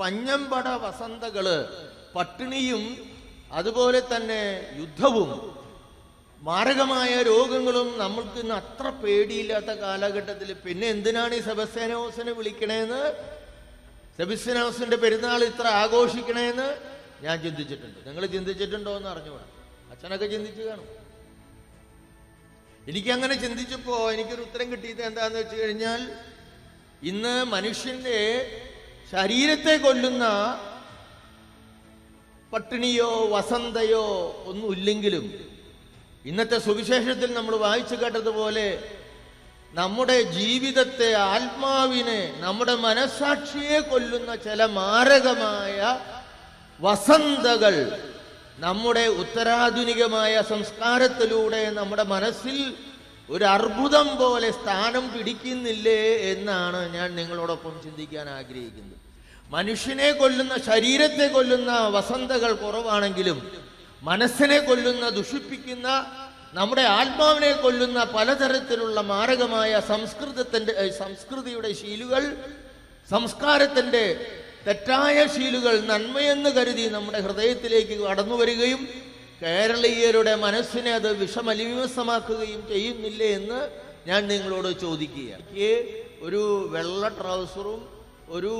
പഞ്ഞമ്പട വസന്തകൾ പട്ടിണിയും അതുപോലെ തന്നെ യുദ്ധവും മാരകമായ രോഗങ്ങളും നമ്മൾക്ക് ഇന്ന് അത്ര പേടിയില്ലാത്ത കാലഘട്ടത്തിൽ പിന്നെ എന്തിനാണ് ഈ സെബസ്യാനോസിനെ വിളിക്കണേന്ന്? സെബസ്ത്യാനോസിന്റെ പെരുന്നാൾ ഇത്ര ആഘോഷിക്കണേന്ന് ഞാൻ ചിന്തിച്ചിട്ടുണ്ട്. നിങ്ങൾ ചിന്തിച്ചിട്ടുണ്ടോ എന്ന് അറിഞ്ഞുകൂടാ അച്ഛനൊക്കെ ചിന്തിച്ചു കാണും. എനിക്ക് അങ്ങനെ ചിന്തിച്ചപ്പോ എനിക്കൊരു ഉത്തരം കിട്ടിയത് എന്താന്ന് വെച്ച് കഴിഞ്ഞാൽ ഇന്ന് മനുഷ്യന്റെ ശരീരത്തെ കൊല്ലുന്ന പട്ടിണിയോ വസന്തയോ ഒന്നുമില്ലെങ്കിലും ഇന്നത്തെ സുവിശേഷത്തിൽ നമ്മൾ വായിച്ചു കേട്ടതുപോലെ നമ്മുടെ ജീവിതത്തെ ആത്മാവിനെ നമ്മുടെ മനസാക്ഷിയെ കൊല്ലുന്ന ചില മാരകമായ വസന്തകൾ നമ്മുടെ ഉത്തരാധുനികമായ സംസ്കാരത്തിലൂടെ നമ്മുടെ മനസ്സിൽ ഒരു അർബുദം പോലെ സ്ഥാനം പിടിക്കുന്നില്ലേ എന്നാണ് ഞാൻ നിങ്ങളോടൊപ്പം ചിന്തിക്കാൻ ആഗ്രഹിക്കുന്നത്. മനുഷ്യനെ കൊല്ലുന്ന ശരീരത്തെ കൊല്ലുന്ന വസന്തകൾ കുറവാണെങ്കിലും മനസ്സിനെ കൊല്ലുന്ന ദുഷിപ്പിക്കുന്ന നമ്മുടെ ആത്മാവിനെ കൊല്ലുന്ന പലതരത്തിലുള്ള മാരകമായ സംസ്കൃതത്തിന്റെ സംസ്കൃതിയുടെ ശീലുകൾ സംസ്കാരത്തിന്റെ തെറ്റായ ശീലുകൾ നന്മയെന്ന് കരുതി നമ്മുടെ ഹൃദയത്തിലേക്ക് കടന്നു വരികയും കേരളീയരുടെ മനസ്സിനെ അത് വിഷമലിമസമാക്കുകയും ചെയ്യുന്നില്ലേ എന്ന് ഞാൻ നിങ്ങളോട് ചോദിക്കുക എനിക്ക് ഒരു വെള്ള ട്രൗസറും ഒരു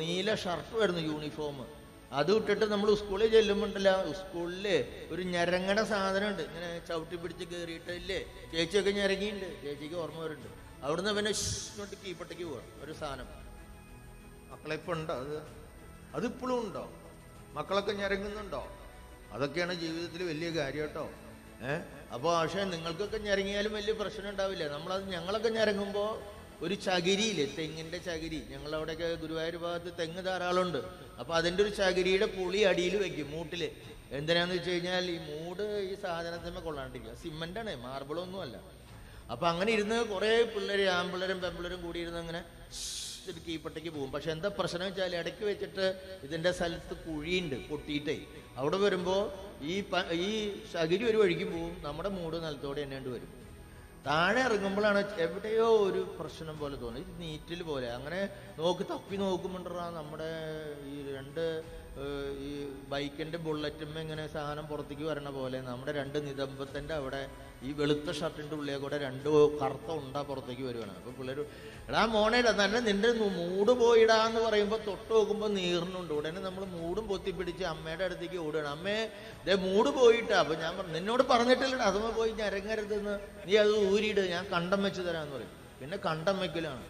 നീല ഷർട്ടും ആയിരുന്നു യൂണിഫോം. അത് ഇട്ടിട്ട് നമ്മൾ സ്കൂളിൽ ചെല്ലുമ്പോണ്ടല്ല സ്കൂളിൽ ഒരു ഞരങ്ങണ സാധനമുണ്ട്. ഇങ്ങനെ ചവിട്ടി പിടിച്ച് കയറിയിട്ടില്ലേ ചേച്ചിയൊക്കെ ഞരങ്ങിയിട്ടുണ്ട് ചേച്ചിക്ക് ഓർമ്മ വരുന്നുണ്ട്. അവിടുന്ന് പിന്നെ ഷോട്ട് കീപ്പട്ടേക്ക് പോവാം ഒരു സാധനം. മക്കളെ ഇപ്പൊ ഉണ്ടോ? അത് അതിപ്പോഴും ഉണ്ടോ? മക്കളൊക്കെ ഞരങ്ങുന്നുണ്ടോ? അതൊക്കെയാണ് ജീവിതത്തിൽ വലിയ കാര്യം കേട്ടോ. ഏഹ് അപ്പോൾ പക്ഷേ നിങ്ങൾക്കൊക്കെ ഞരങ്ങിയാലും വലിയ പ്രശ്നം ഉണ്ടാവില്ല. നമ്മളത് ഞങ്ങളൊക്കെ ഞരങ്ങുമ്പോൾ ഒരു ചകിരിയില്ലേ? തെങ്ങിന്റെ ചകിരി. ഞങ്ങളവിടെയൊക്കെ ഗുരുവായൂർ ഭാഗത്ത് തെങ്ങ് ധാരാളമുണ്ട്. അപ്പൊ അതിന്റെ ഒരു ചകിരിയുടെ പുളി അടിയിൽ വെക്കും മൂട്ടിൽ. എന്തിനാന്ന് വെച്ച് കഴിഞ്ഞാൽ ഈ മൂട് ഈ സാധനത്തിന്മേ കൊള്ളാണ്ടിരിക്കുക സിമെന്റാണ് മാർബിളൊന്നും അല്ല അപ്പൊ അങ്ങനെ ഇരുന്ന് കുറെ പിള്ളേര് ആമ്പിള്ളേരും പെമ്പിള്ളേരും കൂടി ഇരുന്ന് അങ്ങനെ ഒരു കീപ്പട്ടയ്ക്ക് പോകും. പക്ഷെ എന്താ പ്രശ്നം വെച്ചാൽ ഇടയ്ക്ക് വെച്ചിട്ട് ഇതിന്റെ സ്ഥലത്ത് കുഴിയുണ്ട് പൊട്ടിയിട്ടേ. അവിടെ വരുമ്പോൾ ഈ ഈ ശകിരി ഒരു വഴിക്ക് പോകും നമ്മുടെ മൂട് നിലത്തോടെ എണ്ണേണ്ടി വരും. താഴെ ഇറങ്ങുമ്പോഴാണ് എവിടെയോ ഒരു പ്രശ്നം പോലെ തോന്നുന്നത്. ഇത് നീറ്റിൽ പോലെ. അങ്ങനെ നോക്കി തപ്പി നോക്കുമ്പോണ്ടാ നമ്മുടെ ഈ രണ്ട് ഈ ബൈക്കിന്റെ ബുള്ളറ്റും ഇങ്ങനെ സാധനം പുറത്തേക്ക് വരണ പോലെ നമ്മുടെ രണ്ട് നിതംബത്തിന്റെ അവിടെ ഈ വെളുത്ത ഷർട്ടിന്റെ ഉള്ളിൽ കൂടെ രണ്ട് കറുത്ത ഉണ്ട പുറത്തേക്ക് വരുവാണ്. അപ്പൊ പിള്ളേർ എടാ മോനേടാ തന്നെ നിന്റെ മൂട് മൂട് പോയിടാന്ന് പറയുമ്പോൾ തൊട്ട് നോക്കുമ്പോ നീറിനുണ്ട് ഉടനെ നമ്മൾ മൂടും പൊത്തിപ്പിടിച്ച് അമ്മയുടെ അടുത്തേക്ക് ഓടുകയാണ് അമ്മേ ദേ മൂട് പോയിട്ടാ. അപ്പൊ ഞാൻ പറഞ്ഞു നിന്നോട് പറഞ്ഞിട്ടില്ലടാ അതുമ്പോൾ പോയി ഞരങ്ങരുതെന്ന്. നീ അത് ഊരിയിട് ഞാൻ കണ്ടം വെച്ച് തരാന്ന് പറയും. പിന്നെ കണ്ടം വെക്കലാണ്.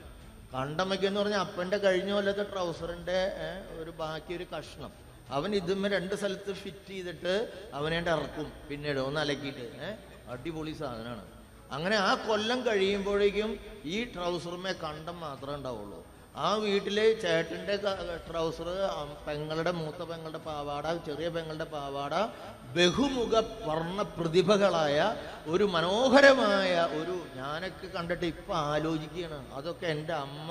കണ്ടം എന്ന് പറഞ്ഞാൽ അപ്പന്റെ കഴിഞ്ഞ കൊല്ലത്തെ ട്രൗസറിന്റെ ഒരു ബാക്കി ഒരു കഷ്ണം. അവൻ ഇതുമ്മ രണ്ട് സ്ഥലത്ത് ഫിറ്റ് ചെയ്തിട്ട് അവനെ ഇറക്കും. പിന്നീട് ഒന്ന് അലക്കിയിട്ട് അടിപൊളി സാധനമാണ് അങ്ങനെ ആ കൊല്ലം കഴിയുമ്പോഴേക്കും ഈ ട്രൗസറുമേ കണ്ടം മാത്രമേ ഉണ്ടാവുള്ളൂ. ആ വീട്ടിൽ ചേട്ടന്റെ ട്രൗസർ പെങ്ങളുടെ മൂത്ത പെങ്ങളുടെ പാവാട ചെറിയ പെങ്ങളുടെ പാവാട ബഹുമുഖ വർണ പ്രതിഭകളായ ഒരു മനോഹരമായ ഒരു ഞാനൊക്കെ കണ്ടിട്ട് ഇപ്പം ആലോചിക്കുകയാണ് അതൊക്കെ എന്റെ അമ്മ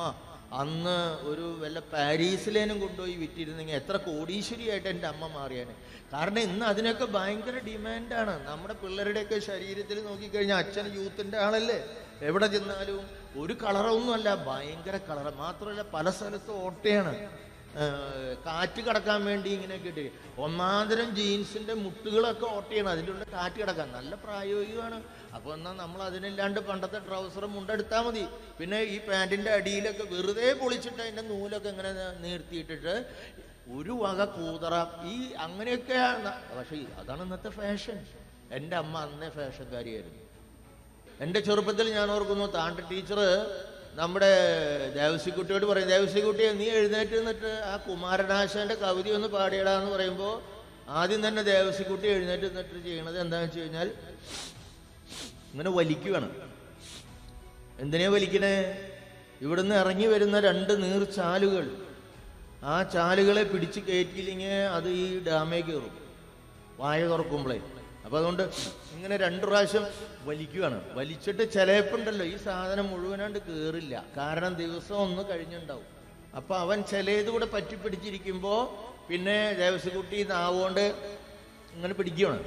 അന്ന് ഒരു വല്ല പാരീസിലേനും കൊണ്ടുപോയി വിറ്റിരുന്നെങ്കിൽ എത്ര കോടീശ്വരിയായിട്ട് എന്റെ അമ്മ മാറിയാണ് കാരണം ഇന്ന് അതിനൊക്കെ ഭയങ്കര ഡിമാൻഡാണ്. നമ്മുടെ പിള്ളേരുടെയൊക്കെ ശരീരത്തിൽ നോക്കിക്കഴിഞ്ഞാൽ അച്ഛൻ യൂത്തിന്റെ ആളല്ലേ? എവിടെ ചെന്നാലും ഒരു കളറൊന്നുമല്ല ഭയങ്കര കളർ മാത്രമല്ല പല സ്ഥലത്തും ഓട്ടയാണ്. കാറ്റ് കടക്കാൻ വേണ്ടി ഇങ്ങനെ കിട്ടി ഒന്നാന്തരം ജീൻസിന്റെ മുട്ടുകളൊക്കെ ഓട്ടയാണ്. അതിന്റെ ഉള്ളിൽ കാറ്റ് കിടക്കാൻ. നല്ല പ്രായോഗികമാണ്. അപ്പൊ എന്നാൽ നമ്മൾ അതിനില്ലാണ്ട് പണ്ടത്തെ ട്രൗസർ മുണ്ടെടുത്താൽ മതി. പിന്നെ ഈ പാന്റിന്റെ അടിയിലൊക്കെ വെറുതെ പൊളിച്ചിട്ട് അതിന്റെ നൂലൊക്കെ ഇങ്ങനെ നീർത്തിയിട്ടിട്ട് ഒരു വക കൂതറ. ഈ അങ്ങനെയൊക്കെയാണ്. പക്ഷേ അതാണ് ഇന്നത്തെ ഫാഷൻ. എന്റെ അമ്മ അന്നേ ഫാഷൻകാരിയായിരുന്നു. എന്റെ ചെറുപ്പത്തിൽ ഞാൻ ഓർക്കുന്നു താണ്ട ടീച്ചർ നമ്മുടെ ദേവസിക്കുട്ടിയോട് പറയും ദേവസിക്കുട്ടിയെ നീ എഴുന്നേറ്റ് നിന്നിട്ട് ആ കുമാരനാശന്റെ കവിത ഒന്ന് പാടിയടാന്ന് പറയുമ്പോൾ ആദ്യം തന്നെ ദേവസിക്കുട്ടി എഴുന്നേറ്റ് നിന്നിട്ട് ചെയ്യണത് എന്താണെന്ന് വെച്ച് കഴിഞ്ഞാൽ ഇങ്ങനെ വലിക്കുകയാണ് എന്തിനാ വലിക്കണേ? ഇവിടുന്ന് ഇറങ്ങി വരുന്ന രണ്ട് നീർച്ചാലുകൾ ആ ചാലുകളെ പിടിച്ച് കയറ്റിയില്ലെങ്കിൽ അത് ഈ ഡാമേ കയറും. വായ തുറക്കുമ്പോഴേ അപ്പൊ അതുകൊണ്ട് ഇങ്ങനെ രണ്ടു പ്രാവശ്യം വലിക്കുകയാണ് വലിച്ചിട്ട് ചിലപ്പുണ്ടല്ലോ ഈ സാധനം മുഴുവനാണ്ട് കേറില്ല. കാരണം ദിവസം ഒന്ന് കഴിഞ്ഞുണ്ടാവും. അപ്പൊ അവൻ ചിലത് കൂടെ പറ്റി പിടിച്ചിരിക്കുമ്പോ പിന്നെ ദേവസ്വക്കുട്ടി നാവുകൊണ്ട് ഇങ്ങനെ പിടിക്കുകയാണ്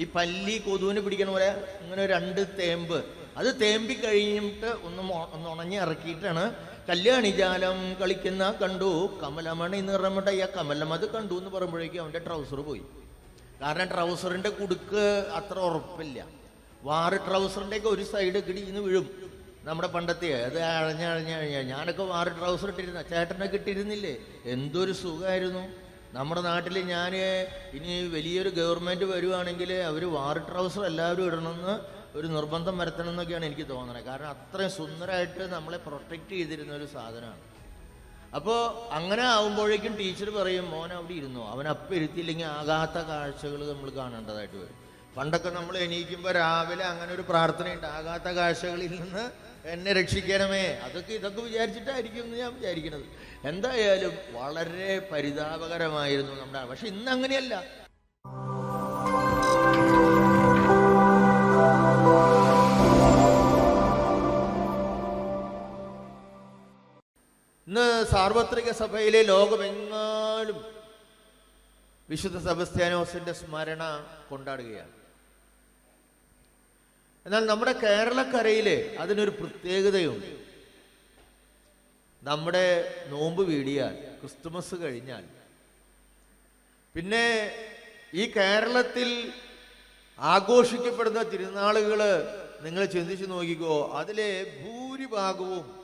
ഈ പല്ലി കൊതുവിന് പിടിക്കണ പോലെ ഇങ്ങനെ രണ്ട് തേമ്പ്. അത് തേമ്പി കഴിഞ്ഞിട്ട് ഒന്ന് ഒന്ന് ഉണങ്ങി ഇറക്കിയിട്ടാണ് കല്യാണി ജാലം കളിക്കുന്ന കണ്ടു. കമലമണി നിറമുടയ കമലം അത് കണ്ടു എന്ന് പറയുമ്പോഴേക്കും അവന്റെ ട്രൗസർ പോയി. കാരണം ട്രൗസറിന്റെ കുടുക്ക് അത്ര ഉറപ്പില്ല. വാറ് ട്രൗസറിന്റെ ഒക്കെ ഒരു സൈഡ് കിടിന്ന് വീഴും. നമ്മുടെ പണ്ടത്തെ അത് അഴഞ്ഞഴഞ്ഞഴഞ്ഞ ഞാനൊക്കെ വാറ് ട്രൗസർ ഇട്ടിരുന്ന ചേട്ടനൊക്കെ ഇട്ടിരുന്നില്ലേ? എന്തൊരു സുഖമായിരുന്നു നമ്മുടെ നാട്ടിൽ ഞാൻ ഇനി വലിയൊരു ഗവൺമെന്റ് വരുവാണെങ്കിൽ അവർ വാറ് ട്രൗസർ എല്ലാവരും ഇടണമെന്ന് ഒരു നിർബന്ധം വരുത്തണം എന്നൊക്കെയാണ് എനിക്ക് തോന്നുന്നത്. കാരണം അത്രയും സുന്ദരമായിട്ട് നമ്മളെ പ്രൊട്ടക്റ്റ് ചെയ്തിരുന്ന ഒരു സാധനമാണ്. അപ്പോൾ അങ്ങനെ ആവുമ്പോഴേക്കും ടീച്ചർ പറയും മോൻ അവിടെ ഇരുന്നു. അവൻ അപ്പം ഇരുത്തിയില്ലെങ്കിൽ ആകാത്ത കാഴ്ചകൾ നമ്മൾ കാണേണ്ടതായിട്ട് വരും. പണ്ടൊക്കെ നമ്മൾ എണീക്കുമ്പോൾ രാവിലെ അങ്ങനെ ഒരു പ്രാർത്ഥനയുണ്ട് ആകാത്ത കാഴ്ചകളിൽ നിന്ന് എന്നെ രക്ഷിക്കണമേ. അതൊക്കെ ഇതൊക്കെ വിചാരിച്ചിട്ടായിരിക്കും എന്ന് ഞാൻ വിചാരിക്കുന്നത് എന്തായാലും വളരെ പരിതാപകരമായിരുന്നു നമ്മുടെ പക്ഷെ ഇന്ന് അങ്ങനെയല്ല. ഇന്ന് സാർവത്രിക സഭയിലെ ലോകമെങ്ങാലും വിശുദ്ധ സെബസ്ത്യാനോസിന്റെ സ്മരണ കൊണ്ടാടുകയാണ്. എന്നാൽ നമ്മുടെ കേരളക്കരയിലെ അതിനൊരു പ്രത്യേകതയുണ്ട്. നമ്മുടെ നോമ്പ് വീടിയാൽ ക്രിസ്തുമസ് കഴിഞ്ഞാൽ. പിന്നെ ഈ കേരളത്തിൽ ആഘോഷിക്കപ്പെടുന്ന തിരുനാളുകൾ നിങ്ങൾ ചിന്തിച്ചു നോക്കിക്കോ അതിലെ ഭൂരിഭാഗവും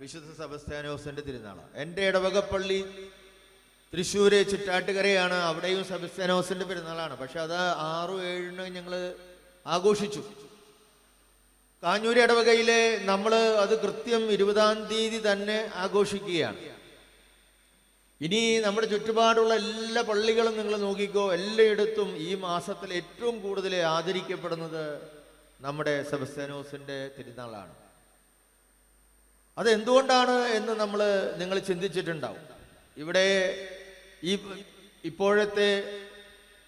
വിശുദ്ധ സെബസ്ത്യാനോസിന്റെ തിരുനാളാണ് എന്റെ ഇടവകപ്പള്ളി തൃശ്ശൂര് ചിറ്റാട്ടുകരയാണ് അവിടെയും സെബസ്ത്യാനോസിന്റെ പെരുന്നാളാണ്. പക്ഷെ അത് ആറു ഏഴിന് ഞങ്ങൾ ആഘോഷിച്ചു. കാഞ്ഞൂര് ഇടവകയിലെ നമ്മൾ അത് കൃത്യം ഇരുപതാം തീയതി തന്നെ ആഘോഷിക്കുകയാണ്. ഇനി നമ്മുടെ ചുറ്റുപാടുള്ള എല്ലാ പള്ളികളും നിങ്ങൾ നോക്കിക്കോ എല്ലായിടത്തും ഈ മാസത്തിൽ ഏറ്റവും കൂടുതൽ ആദരിക്കപ്പെടുന്നത് നമ്മുടെ സെബസ്ത്യാനോസിന്റെ തിരുനാളാണ്. അത് എന്തുകൊണ്ടാണ് എന്ന് നമ്മൾ നിങ്ങൾ ചിന്തിച്ചിട്ടുണ്ടാവും. ഇവിടെ ഈ ഇപ്പോഴത്തെ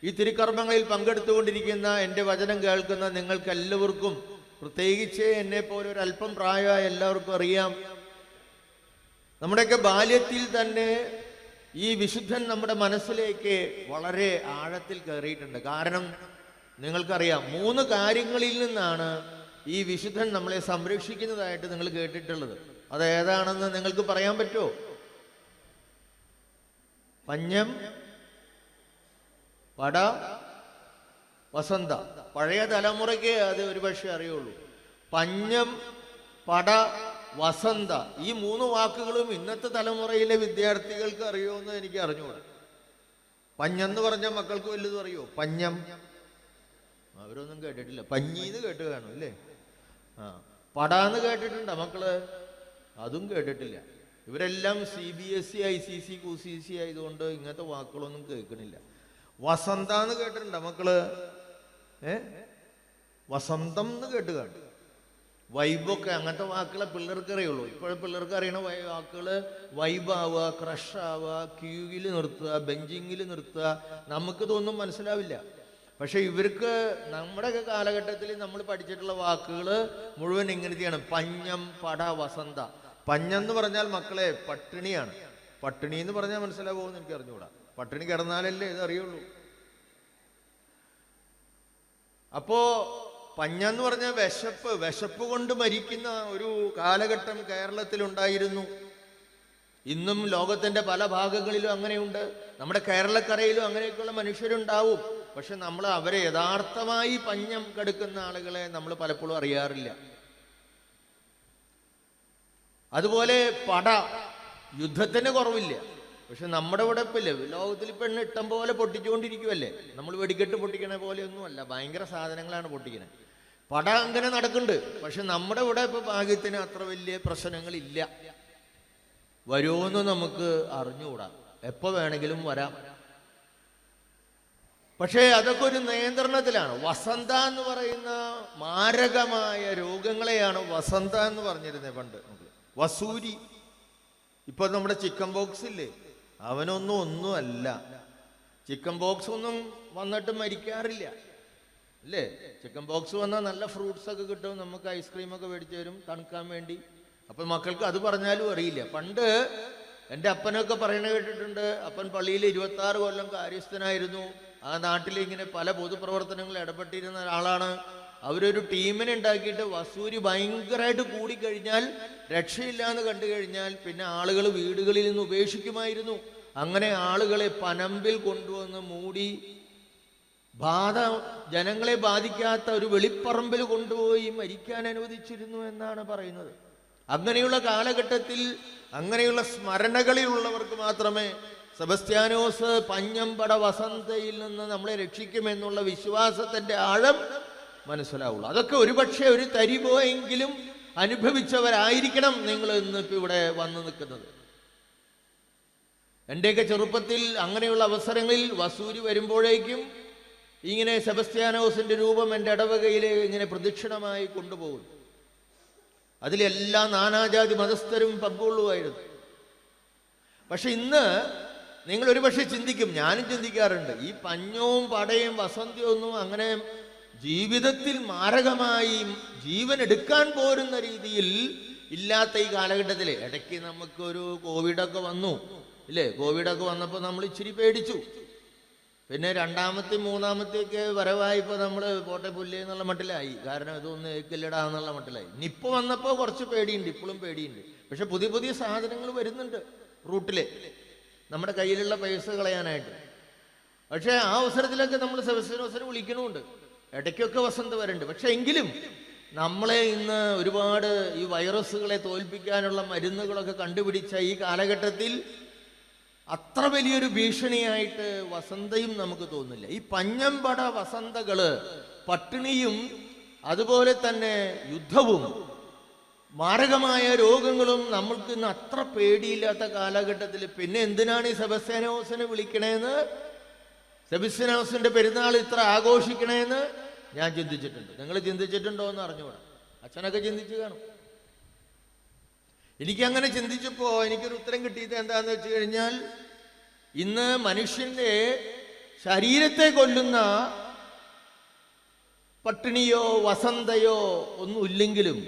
ഈ തിരുക്കർമ്മങ്ങളിൽ പങ്കെടുത്തുകൊണ്ടിരിക്കുന്ന എന്റെ വചനം കേൾക്കുന്ന നിങ്ങൾക്കെല്ലാവർക്കും പ്രത്യേകിച്ച് എന്നെ പോലെ ഒരു അല്പം പ്രായമായ എല്ലാവർക്കും അറിയാം. നമ്മുടെയൊക്കെ ബാല്യത്തിൽ തന്നെ ഈ വിശുദ്ധൻ നമ്മുടെ മനസ്സിലേക്ക് വളരെ ആഴത്തിൽ കയറിയിട്ടുണ്ട്. കാരണം നിങ്ങൾക്കറിയാം മൂന്ന് കാര്യങ്ങളിൽ നിന്നാണ് ഈ വിശുദ്ധൻ നമ്മളെ സംരക്ഷിക്കുന്നതായിട്ട് നിങ്ങൾ കേട്ടിട്ടുള്ളത്. അത് ഏതാണെന്ന് നിങ്ങൾക്ക് പറയാൻ പറ്റുമോ? പഞ്ഞം പട വസന്ത. പഴയ തലമുറയ്ക്ക് അത് ഒരുപക്ഷെ അറിയുള്ളൂ. പഞ്ഞം പട വസന്ത. ഈ മൂന്ന് വാക്കുകളും ഇന്നത്തെ തലമുറയിലെ വിദ്യാർത്ഥികൾക്ക് അറിയുമെന്ന് എനിക്ക് അറിഞ്ഞുകൂടാ പഞ്ഞെന്ന് പറഞ്ഞ മക്കൾക്ക് വല്ലതും അറിയോ? പഞ്ഞം. അവരൊന്നും കേട്ടിട്ടില്ല. പഞ്ഞീന്ന് കേട്ട് കാണും അല്ലേ? ആ. പടാന്ന് കേട്ടിട്ടുണ്ടോ മക്കൾ? അതും കേട്ടിട്ടില്ല. ഇവരെല്ലാം C B S C I C C കു സി സി ആയതുകൊണ്ട് ഇങ്ങനത്തെ വാക്കുകളൊന്നും കേൾക്കണില്ല. വസന്ത എന്ന് കേട്ടിട്ടുണ്ടോ മക്കൾ? ഏ? വസന്തം എന്ന് കേട്ട് കാണും. വൈബൊക്കെ അങ്ങനത്തെ വാക്കുകളെ പിള്ളേർക്ക് അറിയുള്ളൂ. ഇപ്പോഴും പിള്ളേർക്ക് അറിയണ വാക്കുകൾ വൈബാവുക ക്രഷാവുക ക്യൂവിൽ നിർത്തുക ബെഞ്ചിങ്ങിൽ നിർത്തുക. നമുക്ക് ഇതൊന്നും മനസ്സിലാവില്ല. പക്ഷെ ഇവർക്ക് നമ്മുടെയൊക്കെ കാലഘട്ടത്തിൽ നമ്മൾ പഠിച്ചിട്ടുള്ള വാക്കുകൾ മുഴുവൻ ഇങ്ങനത്തെയാണ്. പഞ്ഞം പട വസന്ത. പഞ്ഞം എന്ന് പറഞ്ഞാൽ മക്കളെ പട്ടിണിയാണ്. പട്ടിണി എന്ന് പറഞ്ഞാൽ മനസ്സിലാവുമെന്ന് എനിക്ക് അറിഞ്ഞുകൂടാ. പട്ടിണി കിടന്നാലല്ലേ ഇത് അറിയുള്ളൂ. അപ്പോ പഞ്ഞെന്ന് പറഞ്ഞ വിശപ്പ് വിശപ്പ് കൊണ്ട് മരിക്കുന്ന ഒരു കാലഘട്ടം കേരളത്തിൽ ഉണ്ടായിരുന്നു ഇന്നും ലോകത്തിന്റെ പല ഭാഗങ്ങളിലും അങ്ങനെയുണ്ട്. നമ്മുടെ കേരളക്കരയിലും അങ്ങനെയൊക്കെയുള്ള മനുഷ്യരുണ്ടാവും. പക്ഷെ നമ്മൾ അവരെ യഥാർത്ഥമായി പഞ്ഞം കെടുക്കുന്ന ആളുകളെ നമ്മൾ പലപ്പോഴും അറിയാറില്ല. അതുപോലെ പട യുദ്ധത്തിന് കുറവില്ല. പക്ഷെ നമ്മുടെ ഇവിടെ ഇപ്പം ഇല്ലേ ലോകത്തിൽ പെണ്ണ് ഇഷ്ടം പോലെ പൊട്ടിച്ചുകൊണ്ടിരിക്കുമല്ലേ നമ്മൾ വെടിക്കെട്ട് പൊട്ടിക്കണ പോലെയൊന്നുമല്ല ഭയങ്കര സാധനങ്ങളാണ് പൊട്ടിക്കുന്നത് പട അങ്ങനെ നടക്കുന്നുണ്ട് പക്ഷെ നമ്മുടെ ഇവിടെ ഇപ്പൊ ഭാഗ്യത്തിന് അത്ര വലിയ പ്രശ്നങ്ങളില്ല. വരുമെന്ന് നമുക്ക് അറിഞ്ഞുകൂടാ. എപ്പോ വേണമെങ്കിലും വരാം. പക്ഷേ അതൊക്കെ ഒരു നിയന്ത്രണത്തിലാണ്. വസന്ത എന്ന് പറയുന്ന മാരകമായ രോഗങ്ങളെയാണ് വസന്ത എന്ന് പറഞ്ഞിരുന്നത് പണ്ട്. വസൂരി. ഇപ്പൊ നമ്മുടെ ചിക്കൻ ബോക്സ് ഇല്ലേ? അവനൊന്നും ഒന്നുമല്ല. ചിക്കൻ ബോക്സ് ഒന്നും വന്നിട്ട് മരിക്കാറില്ല. അല്ലേ? ചിക്കൻ ബോക്സ് വന്നാൽ നല്ല ഫ്രൂട്ട്സ് ഒക്കെ കിട്ടും. നമുക്ക് ഐസ്ക്രീം ഒക്കെ മേടിച്ചു തരും തണുക്കാൻ വേണ്ടി. അപ്പൊ മക്കൾക്ക് അത് പറഞ്ഞാലും അറിയില്ല. പണ്ട് എന്റെ അപ്പനൊക്കെ പറയണ കേട്ടിട്ടുണ്ട് അപ്പൻ പള്ളിയിൽ ഇരുപത്തി ആറ് കൊല്ലം കാര്യസ്ഥനായിരുന്നു. ആ നാട്ടിൽ ഇങ്ങനെ പല പൊതുപ്രവർത്തനങ്ങളിൽ ഇടപെട്ടിരുന്ന ഒരാളാണ്. അവരൊരു ടീമിനെ ഉണ്ടാക്കിയിട്ട് വസൂരി ഭയങ്കരമായിട്ട് കൂടിക്കഴിഞ്ഞാൽ രക്ഷയില്ല എന്ന് കണ്ടു കഴിഞ്ഞാൽ പിന്നെ ആളുകൾ വീടുകളിൽ നിന്ന് ഉപേക്ഷിക്കുമായിരുന്നു. അങ്ങനെ ആളുകളെ പനമ്പിൽ കൊണ്ടുവന്ന് മൂടി ബാധ ജനങ്ങളെ ബാധിക്കാത്ത ഒരു വെളിപ്പറമ്പിൽ കൊണ്ടുപോയി മരിക്കാൻ അനുവദിച്ചിരുന്നു എന്നാണ് പറയുന്നത്. അങ്ങനെയുള്ള കാലഘട്ടത്തിൽ അങ്ങനെയുള്ള സ്മരണകളിലുള്ളവർക്ക് മാത്രമേ സെബസ്ത്യാനോസ് പഞ്ഞമ്പട വസന്തയിൽ നിന്ന് നമ്മളെ രക്ഷിക്കുമെന്നുള്ള വിശ്വാസത്തിന്റെ ആഴം മനസ്സിലാവുള്ളൂ. അതൊക്കെ ഒരുപക്ഷെ ഒരു തരിപോയെങ്കിലും അനുഭവിച്ചവരായിരിക്കണം നിങ്ങൾ ഇന്ന് ഇവിടെ വന്നു നിൽക്കുന്നത്. എന്റെയൊക്കെ ചെറുപ്പത്തിൽ അങ്ങനെയുള്ള അവസരങ്ങളിൽ വസൂരി വരുമ്പോഴേക്കും ഇങ്ങനെ സെബസ്ത്യാനോസിന്റെ രൂപം എന്റെ ഇടവകയിൽ ഇങ്ങനെ പ്രദക്ഷിണമായി കൊണ്ടുപോകും അതിലെല്ലാ നാനാജാതി മതസ്ഥരും പങ്കുകൊള്ളുമായിരുന്നു. പക്ഷെ ഇന്ന് നിങ്ങൾ ഒരുപക്ഷെ ചിന്തിക്കും ഞാനും ചിന്തിക്കാറുണ്ട് ഈ പഞ്ഞവും പടയും വസന്തിയൊന്നും അങ്ങനെ ജീവിതത്തിൽ മാരകമായി ജീവൻ എടുക്കാൻ പോരുന്ന രീതിയിൽ ഇല്ലാത്ത ഈ കാലഘട്ടത്തിൽ ഇടയ്ക്ക് നമുക്കൊരു കോവിഡൊക്കെ വന്നു. ഇല്ലേ? കോവിഡൊക്കെ വന്നപ്പോൾ നമ്മൾ ഇച്ചിരി പേടിച്ചു. പിന്നെ രണ്ടാമത്തെ മൂന്നാമത്തെയൊക്കെ വരവായപ്പോൾ നമ്മൾ പോട്ടെ പുല്ല് എന്നുള്ള മട്ടിലായി. കാരണം ഇതൊന്നും ഏക്കില്ലടാ എന്നുള്ള മട്ടിലായി. നിപ്പ് വന്നപ്പോൾ കുറച്ച് പേടിയുണ്ട് ഇപ്പോഴും പേടിയുണ്ട്. പക്ഷെ പുതിയ പുതിയ സാധനങ്ങൾ വരുന്നുണ്ട് റൂട്ടിൽ നമ്മുടെ കയ്യിലുള്ള പൈസ കളയാനായിട്ട്. പക്ഷേ ആ അവസരത്തിലൊക്കെ നമ്മൾ സെബസ്റ്റിനോസിനെ വിളിക്കണമുണ്ട്. ഇടയ്ക്കൊക്കെ വസന്ത വരുന്നുണ്ട്. പക്ഷെ എങ്കിലും നമ്മളെ ഇന്ന് ഒരുപാട് ഈ വൈറസുകളെ തോൽപ്പിക്കാനുള്ള മരുന്നുകളൊക്കെ കണ്ടുപിടിച്ച ഈ കാലഘട്ടത്തിൽ അത്ര വലിയൊരു ഭീഷണിയായിട്ട് വസന്തയും നമുക്ക് തോന്നില്ല ഈ പഞ്ഞമ്പട വസന്തകൾ പട്ടിണിയും അതുപോലെ തന്നെ യുദ്ധവും മാരകമായ രോഗങ്ങളും നമ്മൾക്ക് ഇന്ന് അത്ര പേടിയില്ലാത്ത കാലഘട്ടത്തിൽ പിന്നെ എന്തിനാണ് ഈ സബസേനോസിനെ വിളിക്കണേന്ന് സെബസ്ത്യാനോസിന്റെ പെരുന്നാൾ ഇത്ര ആഘോഷിക്കണേന്ന് ഞാൻ ചിന്തിച്ചിട്ടുണ്ട്. നിങ്ങൾ ചിന്തിച്ചിട്ടുണ്ടോ എന്ന് അറിഞ്ഞുകൂടാ. അച്ഛനൊക്കെ ചിന്തിച്ചു കാണും. എനിക്കങ്ങനെ ചിന്തിച്ചപ്പോ എനിക്കൊരു ഉത്തരം കിട്ടിയത് എന്താന്ന് വെച്ച് കഴിഞ്ഞാൽ ഇന്ന് മനുഷ്യന്റെ ശരീരത്തെ കൊല്ലുന്ന പട്ടിണിയോ വസന്തയോ ഒന്നുമില്ലെങ്കിലും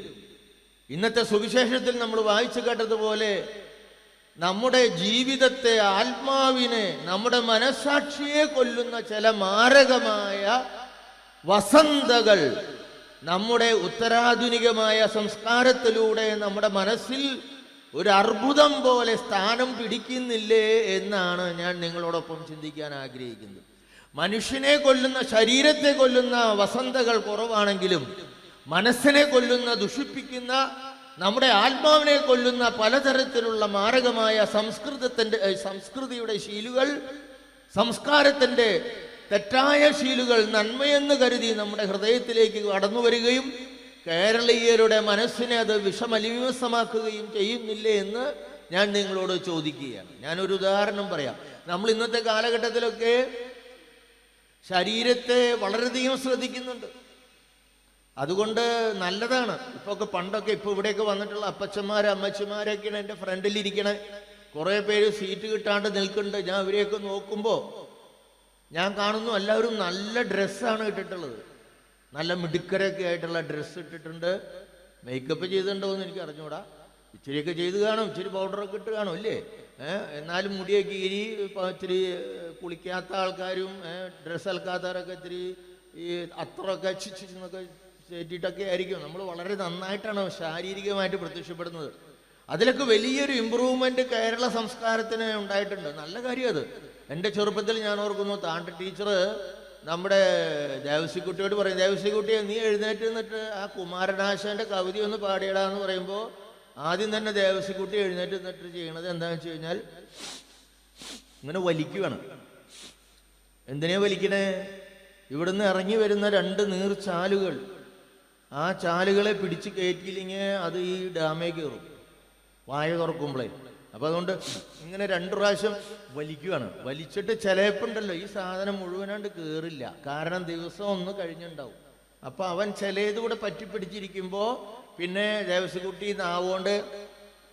ഇന്നത്തെ സുവിശേഷത്തിൽ നമ്മൾ വായിച്ചു കേട്ടതുപോലെ നമ്മുടെ ജീവിതത്തെ ആത്മാവിനെ നമ്മുടെ മനസാക്ഷിയെ കൊല്ലുന്ന ചില മാരകമായ വസന്തകൾ നമ്മുടെ ഉത്തരാധുനികമായ സംസ്കാരത്തിലൂടെ നമ്മുടെ മനസ്സിൽ ഒരു അർബുദം പോലെ സ്ഥാനം പിടിക്കുന്നില്ലേ എന്നാണ് ഞാൻ നിങ്ങളോടൊപ്പം ചിന്തിക്കാൻ ആഗ്രഹിക്കുന്നത്. മനുഷ്യനെ കൊല്ലുന്ന ശരീരത്തെ കൊല്ലുന്ന വസന്തകൾ കുറവാണെങ്കിലും മനസ്സിനെ കൊല്ലുന്ന ദുഷിപ്പിക്കുന്ന നമ്മുടെ ആത്മാവിനെ കൊല്ലുന്ന പലതരത്തിലുള്ള മാരകമായ സംസ്കൃതത്തിന്റെ സംസ്കൃതിയുടെ ശീലുകൾ സംസ്കാരത്തിന്റെ തെറ്റായ ശീലുകൾ നന്മയെന്ന് കരുതി നമ്മുടെ ഹൃദയത്തിലേക്ക് കടന്നു വരികയും കേരളീയരുടെ മനസ്സിനെ അത് വിഷമലിമസമാക്കുകയും ചെയ്യുന്നില്ലേ എന്ന് ഞാൻ നിങ്ങളോട് ചോദിക്കുകയാണ്. ഞാനൊരു ഉദാഹരണം പറയാം. നമ്മൾ ഇന്നത്തെ കാലഘട്ടത്തിലൊക്കെ ശരീരത്തെ വളരെയധികം ശ്രദ്ധിക്കുന്നുണ്ട്. അതുകൊണ്ട് നല്ലതാണ്. ഇപ്പൊ ഒക്കെ പണ്ടൊക്കെ ഇപ്പൊ ഇവിടെയൊക്കെ വന്നിട്ടുള്ള അപ്പച്ചന്മാർ അമ്മച്ചന്മാരൊക്കെയാണ് എന്റെ ഫ്രണ്ടിൽ ഇരിക്കണേ. കുറേ പേര് സീറ്റ് കിട്ടാണ്ട് നിൽക്കുന്നുണ്ട്. ഞാൻ ഇവരെയൊക്കെ നോക്കുമ്പോൾ ഞാൻ കാണുന്നു എല്ലാവരും നല്ല ഡ്രസ്സാണ് ഇട്ടിട്ടുള്ളത്. നല്ല മിടുക്കരൊക്കെ ആയിട്ടുള്ള ഡ്രസ്സ് ഇട്ടിട്ടുണ്ട്. മേക്കപ്പ് ചെയ്തിട്ടുണ്ടോ എന്ന് എനിക്ക് അറിഞ്ഞൂടാ. ഇച്ചിരിയൊക്കെ ചെയ്ത് കാണും. ഇച്ചിരി പൗഡറൊക്കെ ഇട്ട് കാണും അല്ലേ? എന്നാലും മുടിയൊക്കെ ഇരി ഇച്ചിരി കുളിക്കാത്ത ആൾക്കാരും ഡ്രസ്സ് അൽക്കാത്തവരൊക്കെ ഇത്തിരി ഈ അത്രയൊക്കെ എന്നൊക്കെ ചേറ്റിട്ടൊക്കെ ആയിരിക്കും. നമ്മൾ വളരെ നന്നായിട്ടാണ് ശാരീരികമായിട്ട് പ്രത്യക്ഷപ്പെടുന്നത്. അതിലൊക്കെ വലിയൊരു ഇമ്പ്രൂവ്മെന്റ് കേരള സംസ്കാരത്തിന് ഉണ്ടായിട്ടുണ്ട്. നല്ല കാര്യം അത്. എന്റെ ചെറുപ്പത്തിൽ ഞാൻ ഓർക്കുന്നു താണ്ട ടീച്ചർ നമ്മുടെ ദേവസിക്കുട്ടിയോട് പറയും ദേവസിക്കുട്ടിയെ നീ എഴുന്നേറ്റ് നിന്നിട്ട് ആ കുമാരനാശാന്റെ കവിത ഒന്ന് പാടിയിടാന്ന് പറയുമ്പോൾ ആദ്യം തന്നെ ദേവസിക്കുട്ടി എഴുന്നേറ്റ് നിന്നിട്ട് ചെയ്യണത് എന്താണെന്ന് വെച്ച് കഴിഞ്ഞാൽ ഇങ്ങനെ വലിക്കുകയാണ് എന്തിനാ വലിക്കണേ? ഇവിടുന്ന് ഇറങ്ങി വരുന്ന രണ്ട് നീർച്ചാലുകൾ ആ ചാലുകളെ പിടിച്ച് കയറ്റിയില്ലെങ്കിൽ അത് ഈ ഡാമേ കയറും. വായ തുറക്കുമ്പോഴേ അപ്പൊ അതുകൊണ്ട് ഇങ്ങനെ രണ്ടു പ്രാവശ്യം വലിക്കുകയാണ് വലിച്ചിട്ട് ചിലപ്പുണ്ടല്ലോ ഈ സാധനം മുഴുവനാണ്ട് കയറില്ല കാരണം ദിവസം ഒന്ന് കഴിഞ്ഞുണ്ടാവും അപ്പൊ അവൻ ചിലതുകൂടെ പറ്റി പിടിച്ചിരിക്കുമ്പോ പിന്നെ ദേവസ്വക്കുട്ടി നാവുകൊണ്ട്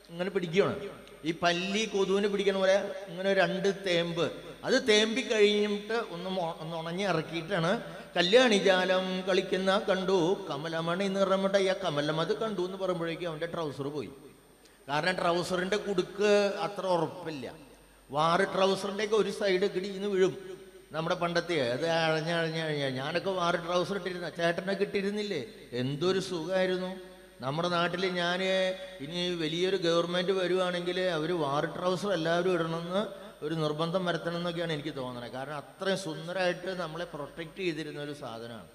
ഇങ്ങനെ പിടിക്കുകയാണ് ഈ പല്ലി കൊതുവിന് പിടിക്കണ പോലെ ഇങ്ങനെ രണ്ട് തേമ്പ്. അത് തേമ്പി കഴിഞ്ഞിട്ട് ഒന്ന് ഒന്ന് ഉണങ്ങി ഇറക്കിയിട്ടാണ് കല്യാണി ജാലം കളിക്കുന്ന കണ്ടു. കമലമണി നിറമുടയ കമലം അത് കണ്ടു എന്ന് പറയുമ്പോഴേക്കും അവന്റെ ട്രൗസർ പോയി. കാരണം ട്രൗസറിന്റെ കുടുക്ക് അത്ര ഉറപ്പില്ല. വാറ് ട്രൗസറിന്റെയൊക്കെ ഒരു സൈഡ് കിടിന്ന് വീഴും. നമ്മുടെ പണ്ടത്തെ അത് അഴഞ്ഞഴഞ്ഞഴഞ്ഞ ഞാനൊക്കെ വാറ് ട്രൗസർ ഇട്ടിരുന്ന. ചേട്ടനൊക്കെ ഇട്ടിരുന്നില്ലേ? എന്തൊരു സുഖമായിരുന്നു. നമ്മുടെ നാട്ടിൽ ഞാൻ ഇനി വലിയൊരു ഗവൺമെന്റ് വരുവാണെങ്കിൽ അവർ വാറ് ട്രൗസർ എല്ലാവരും ഇടണമെന്ന് ഒരു നിർബന്ധം വരുത്തണം എന്നൊക്കെയാണ് എനിക്ക് തോന്നുന്നത്. കാരണം അത്രയും സുന്ദരമായിട്ട് നമ്മളെ പ്രൊട്ടക്റ്റ് ചെയ്തിരുന്ന ഒരു സാധനമാണ്.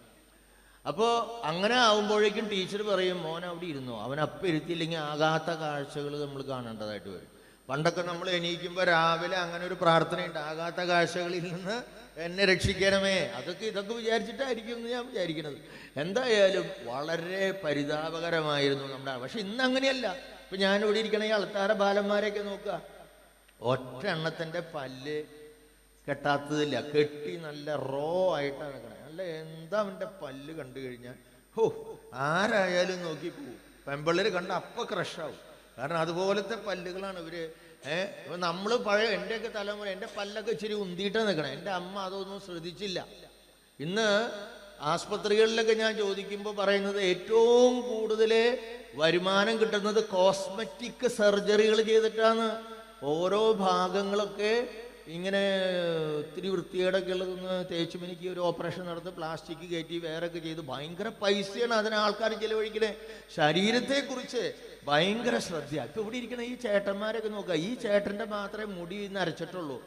അപ്പോൾ അങ്ങനെ ആവുമ്പോഴേക്കും ടീച്ചർ പറയും മോൻ അവിടെ ഇരുന്നു? അവൻ അപ്പം ഇരുത്തിയില്ലെങ്കിൽ ആകാത്ത കാഴ്ചകൾ നമ്മൾ കാണേണ്ടതായിട്ട് വരും. പണ്ടൊക്കെ നമ്മൾ എണീക്കുമ്പോൾ രാവിലെ അങ്ങനെ ഒരു പ്രാർത്ഥനയുണ്ട് ആകാത്ത കാഴ്ചകളിൽ നിന്ന് എന്നെ രക്ഷിക്കണമേ. അതൊക്കെ ഇതൊക്കെ വിചാരിച്ചിട്ടായിരിക്കും എന്ന് ഞാൻ വിചാരിക്കുന്നത്. എന്തായാലും വളരെ പരിതാപകരമായിരുന്നു നമ്മുടെ പക്ഷെ ഇന്ന് അങ്ങനെയല്ല. ഇപ്പം ഞാനിവിടെ ഇരിക്കണമെങ്കിൽ അൾത്താര ബാലന്മാരെയൊക്കെ നോക്കുക. ഒറ്റ പല്ല് കെട്ടാത്തതില്ല. കെട്ടി നല്ല റോ ആയിട്ടാണ് കിടക്കുന്നത്. നല്ല എന്താ അവന്റെ പല്ല് കണ്ടു കഴിഞ്ഞാൽ? ഹോ ആരായാലും നോക്കി പോകും പെമ്പിള്ളേർ കണ്ട അപ്പൊ ക്രഷാവും കാരണം അതുപോലത്തെ പല്ലുകളാണ് ഇവർ ഏഹ് നമ്മൾ പഴയ എന്റെയൊക്കെ തലമുറ എന്റെ പല്ലൊക്കെ ഇച്ചിരി ഉന്തിയിട്ടാണ് നിൽക്കണം എന്റെ അമ്മ അതൊന്നും ശ്രദ്ധിച്ചില്ല. ഇന്ന് ആസ്പത്രികളിലൊക്കെ ഞാൻ ചോദിക്കുമ്പോൾ പറയുന്നത് ഏറ്റവും കൂടുതൽ വരുമാനം കിട്ടുന്നത് കോസ്മെറ്റിക് സർജറികൾ ചെയ്തിട്ടാണ്. ഓരോ ഭാഗങ്ങളൊക്കെ ഇങ്ങനെ ഇത്തിരി വൃത്തികേടൊക്കെ തേച്ചു മിനിക്ക് ഒരു ഓപ്പറേഷൻ നടത്തി പ്ലാസ്റ്റിക് കയറ്റി വേറൊക്കെ ചെയ്ത് ഭയങ്കര പൈസയാണ് അതിന് ആൾക്കാർ ചിലവഴിക്കണേ. ശരീരത്തെക്കുറിച്ച് ഭയങ്കര ശ്രദ്ധ ഇപ്പൊ ഇവിടെ ഇരിക്കണ ഈ ചേട്ടന്മാരൊക്കെ നോക്കുക. ഈ ചേട്ടന്റെ മാത്രമേ മുടി നരച്ചിട്ടുള്ളൂ.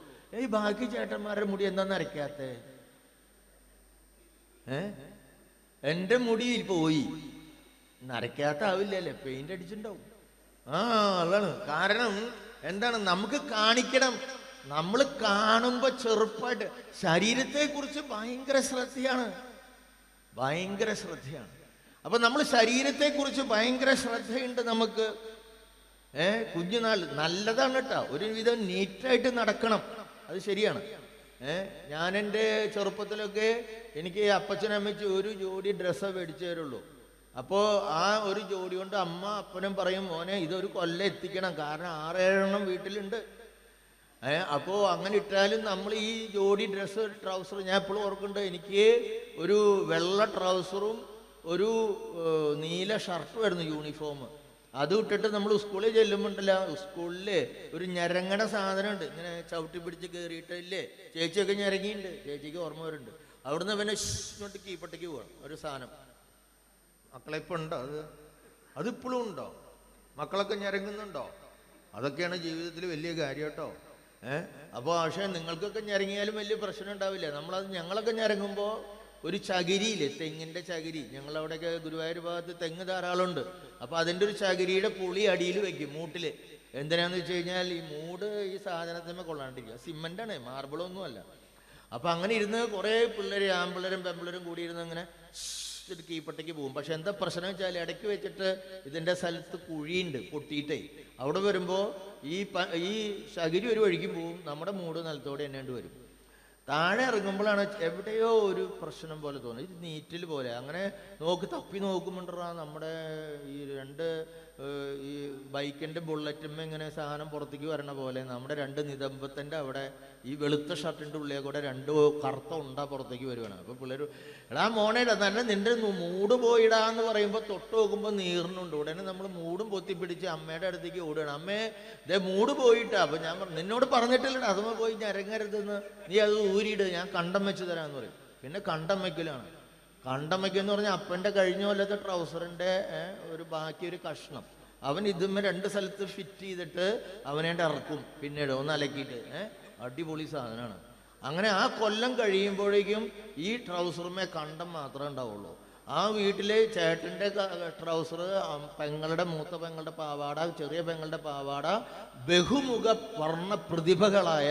ഈ ബാക്കി ചേട്ടന്മാരുടെ മുടി എന്താ നരയ്ക്കാത്തേ? എന്റെ മുടി പോയി. നരയ്ക്കാത്ത ആവില്ലല്ലേ? പെയിന്റ് അടിച്ചിട്ടുണ്ടാവും. ആ അതാണ്. കാരണം എന്താണ് നമുക്ക് കാണിക്കണം? നമ്മൾ കാണുമ്പോ ചെറുപ്പായിട്ട് ശരീരത്തെ കുറിച്ച് ഭയങ്കര ശ്രദ്ധയാണ്. ഭയങ്കര ശ്രദ്ധയാണ്. അപ്പൊ നമ്മൾ ശരീരത്തെ കുറിച്ച് ഭയങ്കര ശ്രദ്ധയുണ്ട് നമുക്ക്. ഏ കുഞ്ഞുനാൾ നല്ലതാണ് കേട്ടോ. ഒരുവിധം നീറ്റായിട്ട് നടക്കണം. അത് ശരിയാണ്. ഏ ഞാൻ എന്റെ ചെറുപ്പത്തിലൊക്കെ എനിക്ക് അപ്പച്ചനമ്മച്ച് ഒരു ജോഡി ഡ്രസ്സേ മേടിച്ചു തരുള്ളൂ അപ്പോൾ ആ ഒരു ജോഡി കൊണ്ട് അമ്മ അപ്പനും പറയും മോനെ ഇതൊരു കൊല്ലം എത്തിക്കണം. കാരണം ആറേഴെണ്ണം വീട്ടിലുണ്ട്. ഏ അപ്പോൾ അങ്ങനെ ഇട്ടാലും നമ്മൾ ഈ ജോഡി ഡ്രസ്സ് ട്രൗസർ ഞാൻ എപ്പോഴും ഓർക്കുന്നുണ്ട് എനിക്ക് ഒരു വെള്ള ട്രൗസറും ഒരു നീല ഷർട്ടും ആയിരുന്നു യൂണിഫോം. അത് ഇട്ടിട്ട് നമ്മൾ സ്കൂളിൽ ചെല്ലുമ്പോണ്ടല്ല സ്കൂളിൽ ഒരു ഞരങ്ങണ സാധനമുണ്ട്. ഇങ്ങനെ ചവിട്ടി പിടിച്ച് കയറിയിട്ടില്ലേ ചേച്ചിയൊക്കെ ഞരങ്ങിയിട്ടുണ്ട്. ചേച്ചിക്ക് ഓർമ്മ വരുന്നുണ്ട്. അവിടുന്ന് പിന്നെ ഇങ്ങോട്ട് കീപ്പട്ടേക്ക് ഒരു സാധനം. മക്കളെ ഇപ്പൊ ഉണ്ടോ അത്? അതിപ്പോഴും ഉണ്ടോ? മക്കളൊക്കെ ഞരങ്ങുന്നുണ്ടോ? അതൊക്കെയാണ് ജീവിതത്തിൽ വലിയ കാര്യം കേട്ടോ. ഏഹ് അപ്പോൾ പക്ഷേ നിങ്ങൾക്കൊക്കെ ഞരങ്ങിയാലും വലിയ പ്രശ്നം ഉണ്ടാവില്ല. നമ്മളത് ഞങ്ങളൊക്കെ ഞരങ്ങുമ്പോൾ ഒരു ചകിരിയില്ലേ? തെങ്ങിന്റെ ചകിരി. ഞങ്ങളവിടെയൊക്കെ ഗുരുവായൂർ ഭാഗത്ത് തെങ്ങ് ധാരാളമുണ്ട്. അപ്പോൾ അതിന്റെ ഒരു ചകിരിയുടെ പുളി അടിയിൽ വെക്കും മൂട്ടിൽ എന്തിനാന്ന് വെച്ച് കഴിഞ്ഞാൽ ഈ മൂട് ഈ സാധനത്തിന്മേ കൊള്ളാണ്ടിരിക്കുക സിമെന്റാണ് മാർബിളൊന്നും അല്ല അപ്പൊ അങ്ങനെ ഇരുന്ന് കുറേ പിള്ളേർ ആമ്പിള്ളേരും പെമ്പിള്ളേരും കൂടി ഇരുന്ന് അങ്ങനെ ഒരു കീപ്പട്ടയ്ക്ക് പോകും. പക്ഷെ എന്താ പ്രശ്നം വെച്ചാൽ ഇടയ്ക്ക് വെച്ചിട്ട് ഇതിന്റെ സ്ഥലത്ത് കുഴിയുണ്ട് പൊട്ടിയിട്ടേ. അവിടെ വരുമ്പോൾ ഈ ഈ ശകിരി ഒരു വഴിക്കും പോവും നമ്മുടെ മൂട് നിലത്തോടെ എണ്ണേണ്ടി വരും. താഴെ ഇറങ്ങുമ്പോഴാണ് എവിടെയോ ഒരു പ്രശ്നം പോലെ തോന്നുന്നത്. ഇത് നീറ്റിൽ പോലെ. അങ്ങനെ നോക്കി തപ്പി നോക്കുമ്പോണ്ടാ നമ്മുടെ ഈ രണ്ട് ഈ ബൈക്കിന്റെ ബുള്ളറ്റും ഇങ്ങനെ സാധനം പുറത്തേക്ക് വരണ പോലെ നമ്മുടെ രണ്ട് നിതമ്പത്തിന്റെ അവിടെ ഈ വെളുത്ത ഷർട്ടിന്റെ ഉള്ളിൽ കൂടെ രണ്ട് കറുത്ത ഉണ്ട പുറത്തേക്ക് വരുവാണ്. അപ്പോൾ പിള്ളേർ എടാ മോനേടാ തന്നെ നിന്റെ മൂട് മൂട് പോയിടാന്ന് പറയുമ്പോൾ തൊട്ട് നോക്കുമ്പോൾ നീറിനുണ്ട് ഉടനെ നമ്മൾ മൂടും പൊത്തി പിടിച്ച് അമ്മയുടെ അടുത്തേക്ക് ഓടുകയാണ് അമ്മേ ദേ മൂട് പോയിട്ടാ. അപ്പം ഞാൻ പറഞ്ഞു നിന്നോട് പറഞ്ഞിട്ടില്ലടാ അതുമ്പോൾ പോയി ഞരങ്ങരുതെന്ന്. നീ അത് ഊരിയിട് ഞാൻ കണ്ടം വെച്ച് തരാമെന്ന് പറയും. പിന്നെ കണ്ടം വെക്കലാണ്. കണ്ടം എന്ന് പറഞ്ഞാൽ അപ്പന്റെ കഴിഞ്ഞ കൊല്ലത്തെ ട്രൗസറിന്റെ ഒരു ബാക്കി ഒരു കഷ്ണം. അവൻ ഇതുമ്മ രണ്ട് സ്ഥലത്ത് ഫിറ്റ് ചെയ്തിട്ട് അവനേണ്ട ഇറക്കും. പിന്നീട് ഒന്ന് അലക്കിയിട്ട് അടിപൊളി സാധനമാണ് അങ്ങനെ ആ കൊല്ലം കഴിയുമ്പോഴേക്കും ഈ ട്രൗസറുമേ കണ്ടം മാത്രമേ ഉണ്ടാവുള്ളൂ. ആ വീട്ടിലെ ചേട്ടന്റെ ട്രൗസർ പെങ്ങളുടെ മൂത്ത പെങ്ങളുടെ പാവാട ചെറിയ പെങ്ങളുടെ പാവാട ബഹുമുഖ വർണ പ്രതിഭകളായ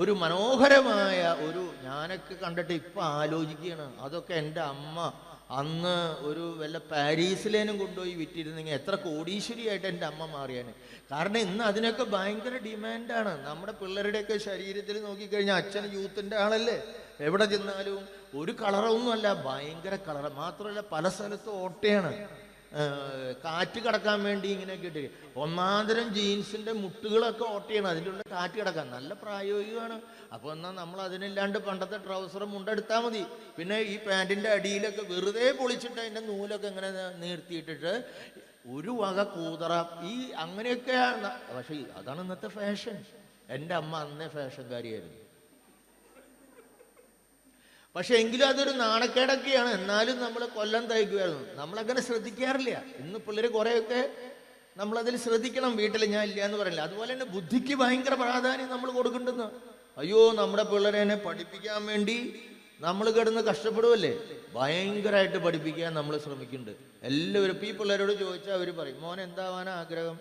ഒരു മനോഹരമായ ഒരു ഞാനൊക്കെ കണ്ടിട്ട് ഇപ്പം ആലോചിക്കുകയാണ്. അതൊക്കെ എന്റെ അമ്മ അന്ന് ഒരു വല്ല പാരീസിലേനും കൊണ്ടുപോയി വിറ്റിരുന്നെങ്കിൽ എത്ര കോടീശ്വരിയായിട്ട് എന്റെ അമ്മ മാറിയാണ് കാരണം ഇന്ന് അതിനൊക്കെ ഭയങ്കര ഡിമാൻഡാണ്. നമ്മുടെ പിള്ളേരുടെയൊക്കെ ശരീരത്തിൽ നോക്കിക്കഴിഞ്ഞാൽ അച്ഛൻ യൂത്തിന്റെ ആളല്ലേ? എവിടെ ചെന്നാലും ഒരു കളറൊന്നുമല്ല ഭയങ്കര കളർ മാത്രമല്ല പല സ്ഥലത്തും ഓട്ടയാണ്. കാറ്റ് കിടക്കാൻ വേണ്ടി ഇങ്ങനെ കിട്ടി ഒന്നാന്തരം ജീൻസിന്റെ മുട്ടുകളൊക്കെ ഓട്ടയാണ്. അതിന്റെ ഉള്ളിൽ കാറ്റ് കിടക്കാൻ. നല്ല പ്രായോഗികമാണ്. അപ്പോൾ എന്നാൽ നമ്മൾ അതിനില്ലാണ്ട് പണ്ടത്തെ ട്രൗസറും മുണ്ടെടുത്താൽ മതി. പിന്നെ ഈ പാന്റിന്റെ അടിയിലൊക്കെ വെറുതെ പൊളിച്ചിട്ട് അതിന്റെ നൂലൊക്കെ ഇങ്ങനെ നീർത്തിയിട്ടിട്ട് ഒരു വക കൂതറ. ഈ അങ്ങനെയൊക്കെയാണ്. പക്ഷേ അതാണ് ഇന്നത്തെ ഫാഷൻ. എന്റെ അമ്മ അന്നേ ഫാഷൻകാരിയായിരുന്നു. പക്ഷെ എങ്കിലും അതൊരു നാണക്കേടൊക്കെയാണ്. എന്നാലും നമ്മൾ കൊല്ലം തയ്ക്കുമായിരുന്നു നമ്മളങ്ങനെ ശ്രദ്ധിക്കാറില്ല. ഇന്ന് പിള്ളേർ കുറേയൊക്കെ നമ്മളതിൽ ശ്രദ്ധിക്കണം. വീട്ടിൽ ഞാൻ ഇല്ല എന്ന് പറയില്ല. അതുപോലെ തന്നെ ബുദ്ധിക്ക് ഭയങ്കര പ്രാധാന്യം നമ്മൾ കൊടുക്കേണ്ടെന്ന്. അയ്യോ നമ്മുടെ പിള്ളേരെ പഠിപ്പിക്കാൻ വേണ്ടി നമ്മൾ കിടന്ന് കഷ്ടപ്പെടുമല്ലേ ഭയങ്കരമായിട്ട് പഠിപ്പിക്കാൻ നമ്മൾ ശ്രമിക്കുന്നുണ്ട് എല്ലാവരും ഈ പിള്ളേരോട് ചോദിച്ചാൽ അവർ പറയും മോൻ എന്താവാൻ ആഗ്രഹം?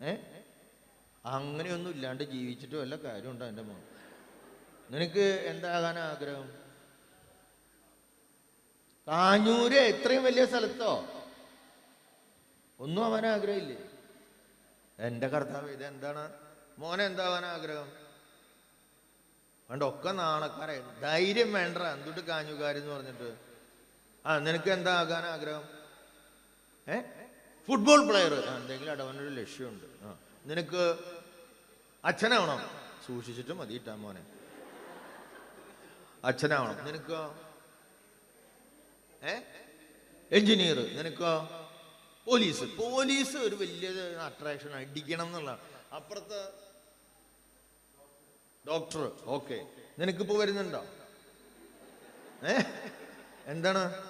ഏ? അങ്ങനെയൊന്നും ഇല്ലാണ്ട് ജീവിച്ചിട്ട് വല്ല കാര്യമുണ്ടോ എന്റെ മോൻ? നിനക്ക് എന്താകാൻ ആഗ്രഹം? കാഞ്ഞൂര് ഇത്രയും വലിയ സ്ഥലത്തോ? ഒന്നും അവൻ ആഗ്രഹമില്ലേ? എന്റെ കർത്താവ് ഇതെന്താണ്? മോനെ എന്താവാൻ ആഗ്രഹം? പണ്ടൊക്കെ നാണക്കാരെ ധൈര്യം വേണ്ട എന്തുട്ട് കാഞ്ഞുകാരെന്ന് പറഞ്ഞിട്ട്. ആ നിനക്ക് എന്താ ആകാൻ ആഗ്രഹം? ഏ? ഫുട്ബോൾ പ്ലെയർ എന്തെങ്കിലും അടവനൊരു ലക്ഷ്യമുണ്ട്. ആ നിനക്ക് അച്ഛനാവണം. സൂക്ഷിച്ചിട്ട് മതി ഇട്ടാ മോനെ. അച്ഛനാവണം. നിനക്കോ? ഏ? എഞ്ചിനീയർ. നിനക്കോ? പോലീസ്. പോലീസ് ഒരു വലിയ അട്രാക്ഷൻ അടിക്കണം എന്നുള്ള അപ്പുറത്ത് ഡോക്ടർ. ഓക്കെ. നിനക്കിപ്പോ വരുന്നുണ്ടോ? ഏ? എന്താണ്?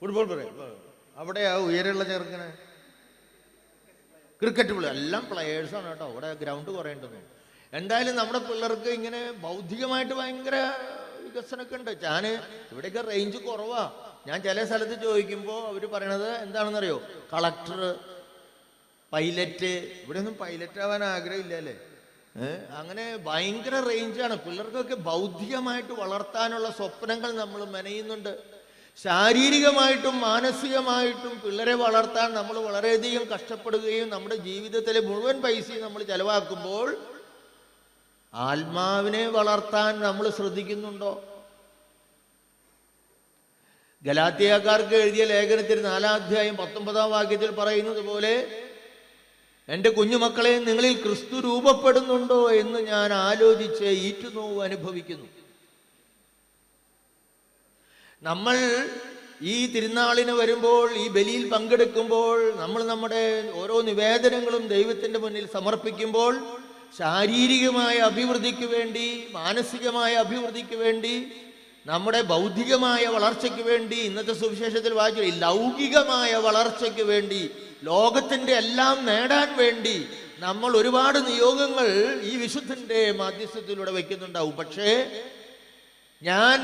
ഫുട്ബോൾ പറയാം. അവിടെ ആ ഉയരമുള്ള ചെറുക്കന്? ക്രിക്കറ്റ് പ്ലെയർ എല്ലാം പ്ലെയേഴ്സാണ് കേട്ടോ. അവിടെ ഗ്രൗണ്ട് കുറേ ഉണ്ടെന്ന് എന്തായാലും നമ്മുടെ പിള്ളേർക്ക് ഇങ്ങനെ ബൗദ്ധികമായിട്ട് ഭയങ്കര വികസനമൊക്കെ ഉണ്ട് ഞാൻ ഇവിടെയൊക്കെ റേഞ്ച് കുറവാ. ഞാൻ ചില സ്ഥലത്ത് ചോദിക്കുമ്പോൾ അവർ പറയണത് എന്താണെന്നറിയോ? കളക്ടർ പൈലറ്റ് ഇവിടെ ഒന്നും പൈലറ്റ് ആവാൻ ആഗ്രഹമില്ല അല്ലേ അങ്ങനെ ഭയങ്കര റേഞ്ചാണ് പിള്ളേർക്കൊക്കെ ബൗദ്ധികമായിട്ട് വളർത്താനുള്ള സ്വപ്നങ്ങൾ നമ്മൾ മെനയുന്നുണ്ട്. ശാരീരികമായിട്ടും മാനസികമായിട്ടും പിള്ളേരെ വളർത്താൻ നമ്മൾ വളരെയധികം കഷ്ടപ്പെടുകയും നമ്മുടെ ജീവിതത്തിലെ മുഴുവൻ പൈസയും നമ്മൾ ചെലവാക്കുമ്പോൾ ആത്മാവിനെ വളർത്താൻ നമ്മൾ ശ്രദ്ധിക്കുന്നുണ്ടോ? ഗലാത്തിയക്കാർക്ക് എഴുതിയ ലേഖനത്തിൽ നാലാം അധ്യായം പത്തൊമ്പതാം വാക്യത്തിൽ പറയുന്നത് പോലെ എന്റെ കുഞ്ഞുമക്കളെ നിങ്ങളിൽ ക്രിസ്തു രൂപപ്പെടുന്നുണ്ടോ എന്ന് ഞാൻ ആലോചിച്ച് ഈറ്റുനോവ് അനുഭവിക്കുന്നു. നമ്മൾ ഈ തിരുനാളിന് വരുമ്പോൾ ഈ ബലിയിൽ പങ്കെടുക്കുമ്പോൾ നമ്മൾ നമ്മുടെ ഓരോ നിവേദനങ്ങളും ദൈവത്തിന്റെ മുന്നിൽ സമർപ്പിക്കുമ്പോൾ ശാരീരികമായ അഭിവൃദ്ധിക്ക് വേണ്ടി മാനസികമായ അഭിവൃദ്ധിക്ക് വേണ്ടി നമ്മുടെ ബൗദ്ധികമായ വളർച്ചയ്ക്ക് വേണ്ടി ഇന്നത്തെ സുവിശേഷത്തിൽ വായിച്ചു ലൗകികമായ വളർച്ചയ്ക്ക് വേണ്ടി ലോകത്തിന്റെ എല്ലാം നേടാൻ വേണ്ടി നമ്മൾ ഒരുപാട് നിയോഗങ്ങൾ ഈ വിശുദ്ധന്റെ മാധ്യസ്ഥത്തിലൂടെ വയ്ക്കുന്നുണ്ടാവും പക്ഷേ ഞാൻ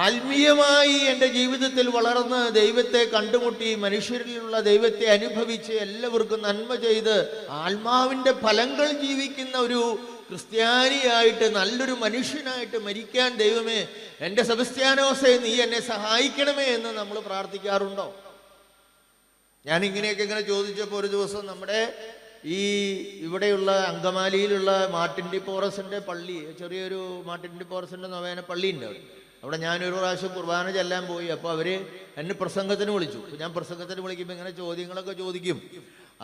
ആത്മീയമായി എന്റെ ജീവിതത്തിൽ വളർന്ന് ദൈവത്തെ കണ്ടുമുട്ടി മനുഷ്യരിലുള്ള ദൈവത്തെ അനുഭവിച്ച് എല്ലാവർക്കും നന്മ ചെയ്ത് ആത്മാവിന്റെ ഫലങ്ങൾ ജീവിക്കുന്ന ഒരു ക്രിസ്ത്യാനിയായിട്ട് നല്ലൊരു മനുഷ്യനായിട്ട് മരിക്കാൻ ദൈവമേ എന്റെ സെബസ്ത്യാനോസെ നീ എന്നെ സഹായിക്കണമേ എന്ന് നമ്മൾ പ്രാർത്ഥിക്കാറുണ്ടോ? ഞാൻ ഇങ്ങനെയൊക്കെ ഇങ്ങനെ ചോദിച്ചപ്പോൾ ഒരു ദിവസം നമ്മുടെ ഈ ഇവിടെയുള്ള അങ്കമാലിയിലുള്ള മാർട്ടിൻ ഡി പോറസിന്റെ പള്ളി ചെറിയൊരു മാർട്ടിൻ ഡി പോറസിന്റെ നവേന പള്ളിയുണ്ട് അവിടെ. അവിടെ ഞാനൊരു പ്രാവശ്യം കുർബാന ചെല്ലാൻ പോയി. അപ്പോൾ അവർ എന്നെ പ്രസംഗത്തിന് വിളിച്ചു. ഞാൻ പ്രസംഗത്തിന് വിളിക്കുമ്പോൾ ഇങ്ങനെ ചോദ്യങ്ങളൊക്കെ ചോദിക്കും.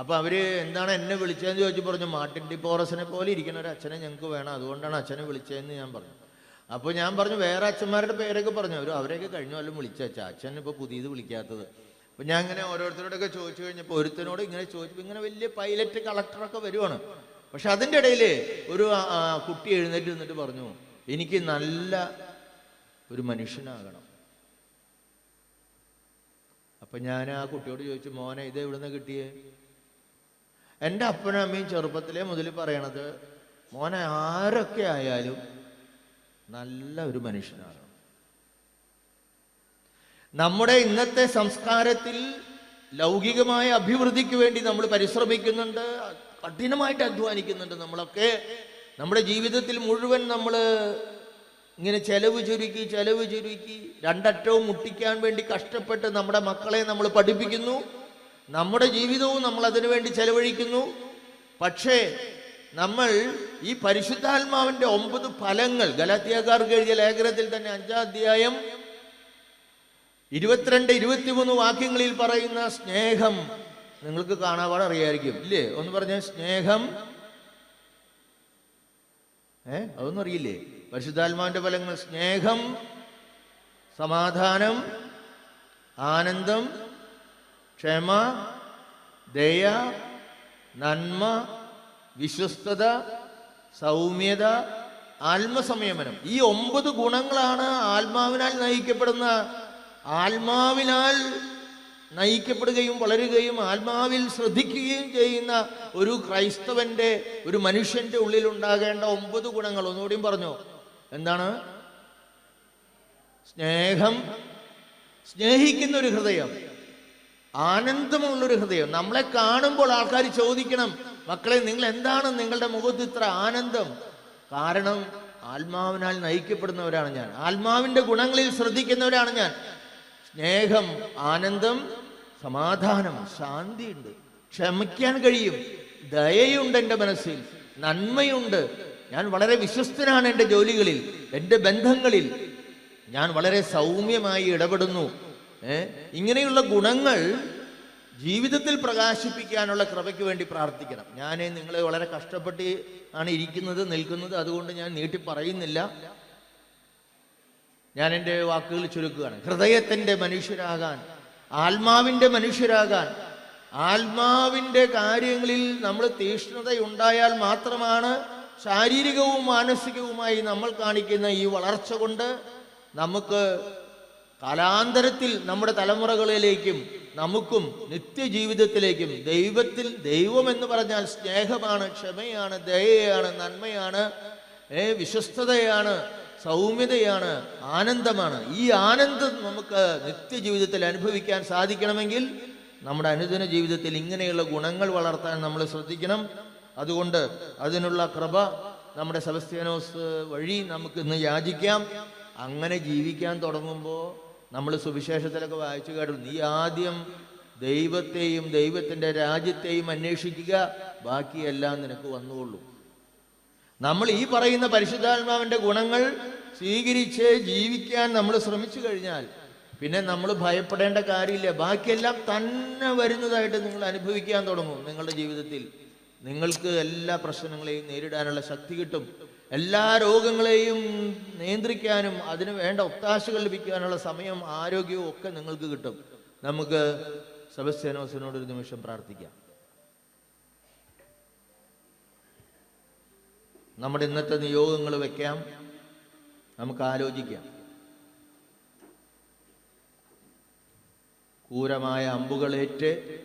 അപ്പോൾ അവർ എന്താണ് എന്നെ വിളിച്ചതെന്ന് ചോദിച്ചു പറഞ്ഞു മാർട്ടിൻ ഡി പോറസിനെ പോലെ ഇരിക്കുന്ന ഒരു അച്ഛനെ ഞങ്ങൾക്ക് വേണം. അതുകൊണ്ടാണ് അച്ഛനെ വിളിച്ചതെന്ന് ഞാൻ പറഞ്ഞു. അപ്പോൾ ഞാൻ പറഞ്ഞു വേറെ അച്ഛന്മാരുടെ പേരൊക്കെ പറഞ്ഞു. അവർ അവരെയൊക്കെ കഴിഞ്ഞ കൊല്ലം വിളിച്ചച്ച അച്ഛൻ ഇപ്പോൾ പുതിയത് വിളിക്കാത്തത്. അപ്പോൾ ഞാൻ ഇങ്ങനെ ഓരോരുത്തരോടൊക്കെ ചോദിച്ചു കഴിഞ്ഞപ്പോൾ ഒരുത്തനോട് ഇങ്ങനെ ചോദിച്ചപ്പോൾ ഇങ്ങനെ വലിയ പൈലറ്റ് കളക്ടറൊക്കെ വരുവാണ്. പക്ഷെ അതിന്റെ ഇടയിൽ ഒരു കുട്ടി എഴുന്നേറ്റ് നിന്നിട്ട് പറഞ്ഞു എനിക്ക് നല്ല ഒരു മനുഷ്യനാകണം. അപ്പം ഞാൻ ആ കുട്ടിയോട് ചോദിച്ചു മോനെ ഇത് എവിടുന്ന് കിട്ടിയേ? എന്റെ അപ്പനും അമ്മയും ചെറുപ്പത്തിലേ മുതൽ പറയണത് മോനെ ആരൊക്കെ ആയാലും നല്ല ഒരു മനുഷ്യനാകണം. നമ്മുടെ ഇന്നത്തെ സംസ്കാരത്തിൽ ലൗകികമായ അഭിവൃദ്ധിക്ക് വേണ്ടി നമ്മൾ പരിശ്രമിക്കുന്നുണ്ട് കഠിനമായിട്ട് അധ്വാനിക്കുന്നുണ്ട് നമ്മളൊക്കെ. നമ്മുടെ ജീവിതത്തിൽ മുഴുവൻ നമ്മൾ ഇങ്ങനെ ചെലവ് ചുരുക്കി ചെലവ് ചുരുക്കി രണ്ടറ്റവും മുട്ടിക്കാൻ വേണ്ടി കഷ്ടപ്പെട്ട് നമ്മുടെ മക്കളെ നമ്മൾ പഠിപ്പിക്കുന്നു. നമ്മുടെ ജീവിതവും നമ്മൾ അതിനു വേണ്ടി ചെലവഴിക്കുന്നു. പക്ഷേ നമ്മൾ ഈ പരിശുദ്ധാത്മാവിന്റെ ഒമ്പത് ഫലങ്ങൾ ഗലാത്തിയക്കാർക്ക് എഴുതിയ ലേഖനത്തിൽ തന്നെ അഞ്ചാം അധ്യായം ഇരുപത്തിരണ്ട് ഇരുപത്തിമൂന്ന് വാക്യങ്ങളിൽ പറയുന്ന സ്നേഹം നിങ്ങൾക്ക് കാണാപാടെ അറിയായിരിക്കും ഇല്ലേ? ഒന്ന് പറഞ്ഞ സ്നേഹം. ഏ? അതൊന്നും അറിയില്ലേ? പരിശുദ്ധാത്മാവിന്റെ ഫലങ്ങൾ സ്നേഹം സമാധാനം ആനന്ദം ക്ഷമ ദയ നന്മ വിശ്വസ്തത സൗമ്യത ആത്മസംയമനം. ഈ ഒമ്പത് ഗുണങ്ങളാണ് ആത്മാവിനാൽ നയിക്കപ്പെടുന്ന. ആത്മാവിനാൽ നയിക്കപ്പെടുകയും വളരുകയും ആത്മാവിൽ ശ്രദ്ധിക്കുകയും ചെയ്യുന്ന ഒരു ക്രൈസ്തവന്റെ ഒരു മനുഷ്യന്റെ ഉള്ളിൽ ഉണ്ടാകേണ്ട ഒമ്പത് ഗുണങ്ങൾ. ഒന്നുകൂടിയും പറഞ്ഞു. എന്താണ്? സ്നേഹം. സ്നേഹിക്കുന്ന ഒരു ഹൃദയം. ആനന്ദമുള്ളൊരു ഹൃദയം. നമ്മളെ കാണുമ്പോൾ ആൾക്കാർ ചോദിക്കണം മക്കളെ നിങ്ങൾ എന്താണ് നിങ്ങളുടെ മുഖത്ത് ഇത്ര ആനന്ദം? കാരണം ആത്മാവിനാൽ നയിക്കപ്പെടുന്നവരാണ് ഞാൻ. ആത്മാവിന്റെ ഗുണങ്ങളിൽ ശ്രദ്ധിക്കുന്നവരാണ് ഞാൻ. സ്നേഹം ആനന്ദം സമാധാനം ശാന്തിയുണ്ട്. ക്ഷമിക്കാൻ കഴിയും. ദയയുണ്ട് എന്റെ മനസ്സിൽ. നന്മയുണ്ട്. ഞാൻ വളരെ വിശ്വസ്തനാണ് എന്റെ ജോലികളിൽ എന്റെ ബന്ധങ്ങളിൽ. ഞാൻ വളരെ സൗമ്യമായി ഇടപെടുന്നു. ഇങ്ങനെയുള്ള ഗുണങ്ങൾ ജീവിതത്തിൽ പ്രകാശിപ്പിക്കാനുള്ള കൃപയ്ക്ക് വേണ്ടി പ്രാർത്ഥിക്കണം. ഞാൻ നിങ്ങളെ വളരെ കഷ്ടപ്പെട്ട് ആണ് ഇരിക്കുന്നത് നിൽക്കുന്നത്. അതുകൊണ്ട് ഞാൻ നീട്ടി പറയുന്നില്ല. ഞാൻ എന്റെ വാക്കുകൾ ചുരുക്കുകയാണ്. ഹൃദയത്തിന്റെ മനുഷ്യരാകാൻ ആത്മാവിന്റെ മനുഷ്യരാകാൻ ആത്മാവിന്റെ കാര്യങ്ങളിൽ നമ്മൾ തീഷ്ണതയുണ്ടായാൽ മാത്രമാണ് ശാരീരികവും മാനസികവുമായി നമ്മൾ കാണിക്കുന്ന ഈ വളർച്ച കൊണ്ട് നമുക്ക് കാലാന്തരത്തിൽ നമ്മുടെ തലമുറകളിലേക്കും നമുക്കും നിത്യജീവിതത്തിലേക്കും ദൈവത്തിൽ ദൈവം എന്ന് പറഞ്ഞാൽ സ്നേഹമാണ് ക്ഷമയാണ് ദയയാണ് നന്മയാണ് ഏ വിശ്വസ്തതയാണ് സൗമ്യതയാണ് ആനന്ദമാണ്. ഈ ആനന്ദം നമുക്ക് നിത്യജീവിതത്തിൽ അനുഭവിക്കാൻ സാധിക്കണമെങ്കിൽ നമ്മുടെ അനുദിന ജീവിതത്തിൽ ഇങ്ങനെയുള്ള ഗുണങ്ങൾ വളർത്താൻ നമ്മൾ ശ്രദ്ധിക്കണം. അതുകൊണ്ട് അതിനുള്ള കൃപ നമ്മുടെ സെബസ്ത്യാനോസ് വഴി നമുക്ക് ഇന്ന് യാചിക്കാം. അങ്ങനെ ജീവിക്കാൻ തുടങ്ങുമ്പോൾ നമ്മൾ സുവിശേഷത്തിലൊക്കെ വായിച്ചു കേട്ടു. നീ ആദ്യം ദൈവത്തെയും ദൈവത്തിന്റെ രാജ്യത്തെയും അന്വേഷിക്കുക. ബാക്കിയെല്ലാം നിനക്ക് വന്നുകൊള്ളൂ. നമ്മൾ ഈ പറയുന്ന പരിശുദ്ധാത്മാവിന്റെ ഗുണങ്ങൾ സ്വീകരിച്ച് ജീവിക്കാൻ നമ്മൾ ശ്രമിച്ചു കഴിഞ്ഞാൽ പിന്നെ നമ്മൾ ഭയപ്പെടേണ്ട കാര്യമില്ല. ബാക്കിയെല്ലാം തന്നെ വരുന്നതായിട്ട് നിങ്ങൾ അനുഭവിക്കാൻ തുടങ്ങും നിങ്ങളുടെ ജീവിതത്തിൽ. നിങ്ങൾക്ക് എല്ലാ പ്രശ്നങ്ങളെയും നേരിടാനുള്ള ശക്തി കിട്ടും. എല്ലാ രോഗങ്ങളെയും നിയന്ത്രിക്കാനും അതിന് വേണ്ട ഒത്താശകൾ ലഭിക്കാനുള്ള സമയം ആരോഗ്യവും ഒക്കെ നിങ്ങൾക്ക് കിട്ടും. നമുക്ക് സബസ്യനോസിനോട് ഒരു നിമിഷം പ്രാർത്ഥിക്കാം. നമ്മുടെ ഇന്നത്തെ നിയോഗങ്ങൾ വെക്കാം. നമുക്ക് ആലോചിക്കാം. ക്രൂരമായ അമ്പുകളേറ്റ്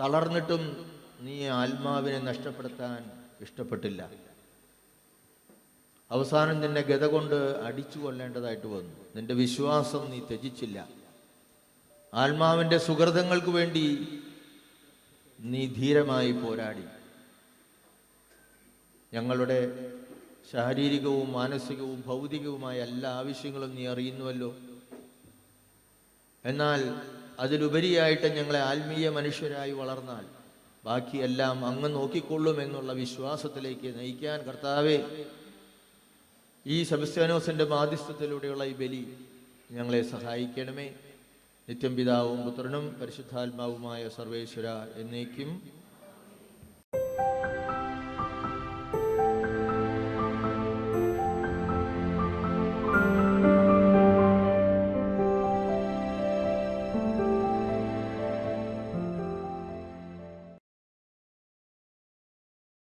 തളർന്നിട്ടും നീ ആത്മാവിനെ നഷ്ടപ്പെടുത്താൻ ഇഷ്ടപ്പെട്ടില്ല. അവസാനം നിന്നെ ഗത കൊണ്ട് അടിച്ചു കൊല്ലേണ്ടതായിട്ട് വന്നു. നിന്റെ വിശ്വാസം നീ ത്യജിച്ചില്ല. ആത്മാവിന്റെ സുഹൃതങ്ങൾക്ക് വേണ്ടി നീ ധീരമായി പോരാടി. ഞങ്ങളുടെ ശാരീരികവും മാനസികവും ഭൗതികവുമായ എല്ലാ ആവശ്യങ്ങളും നീ അറിയുന്നുവല്ലോ. എന്നാൽ അതിലുപരിയായിട്ട് ഞങ്ങളെ ആത്മീയ മനുഷ്യരായി വളർന്നാൽ ബാക്കിയെല്ലാം അങ്ങ് നോക്കിക്കൊള്ളും എന്നുള്ള വിശ്വാസത്തിലേക്ക് നയിക്കാൻ കർത്താവെ ഈ സെബസ്ത്യാനോസിന്റെ മാധ്യസ്ഥത്തിലൂടെയുള്ള ഈ ബലി ഞങ്ങളെ സഹായിക്കണമേ. നിത്യം പിതാവും പുത്രനും പരിശുദ്ധാത്മാവുമായ സർവേശ്വര എന്നേക്കും